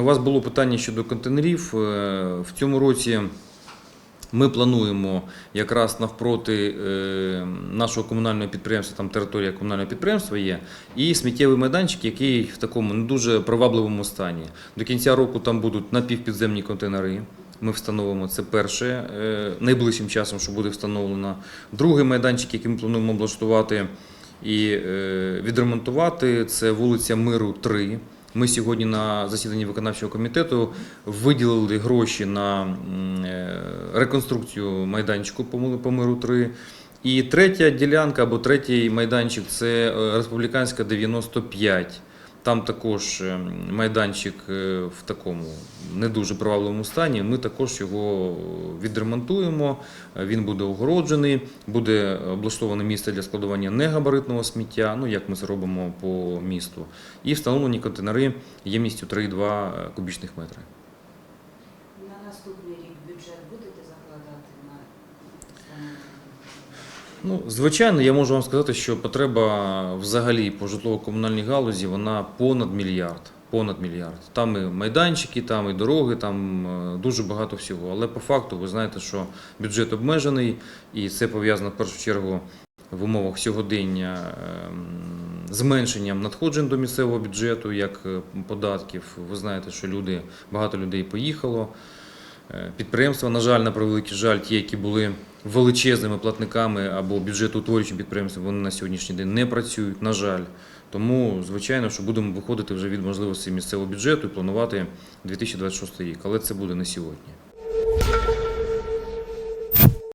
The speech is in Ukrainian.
У вас було питання щодо контейнерів. Е, В цьому році ми плануємо якраз навпроти е, нашого комунального підприємства, там територія комунального підприємства є, і сміттєвий майданчик, який в такому не дуже привабливому стані. До кінця року там будуть напівпідземні контейнери. Ми встановимо це перше е, найближчим часом, що буде встановлено. Другий майданчик, який ми плануємо облаштувати і відремонтувати, це вулиця Миру 3. Ми сьогодні на засіданні виконавчого комітету виділили гроші на е, реконструкцію майданчику по Ми- по миру 3. І третя ділянка або третій майданчик це е, республіканська 95. Там також е, майданчик е, в такому не дуже привабливому стані. Ми також його відремонтуємо. Е, Він буде огороджений, буде облаштоване місце для складування негабаритного сміття, ну як ми це робимо по місту, і встановлені контейнери ємністю 3,2 кубічних метри. На наступний рік бюджет будете закладати на? Ну, звичайно, я можу вам сказати, що потреба взагалі по житлово-комунальній галузі вона понад мільярд. Понад мільярд. Там і майданчики, там і дороги, там е, дуже багато всього. Але по факту ви знаєте, що бюджет обмежений, і це пов'язано в першу чергу в умовах сьогодення ем, зменшенням надходжень до місцевого бюджету, як е, податків. Ви знаєте, що люди, багато людей поїхало. Е, Підприємства, на жаль, на превеликий жаль, ті, які були величезними платниками або бюджетоутворюючими підприємствами, вони на сьогоднішній день не працюють, на жаль. Тому, звичайно, що будемо виходити вже від можливості місцевого бюджету і планувати 2026 рік, але це буде не сьогодні.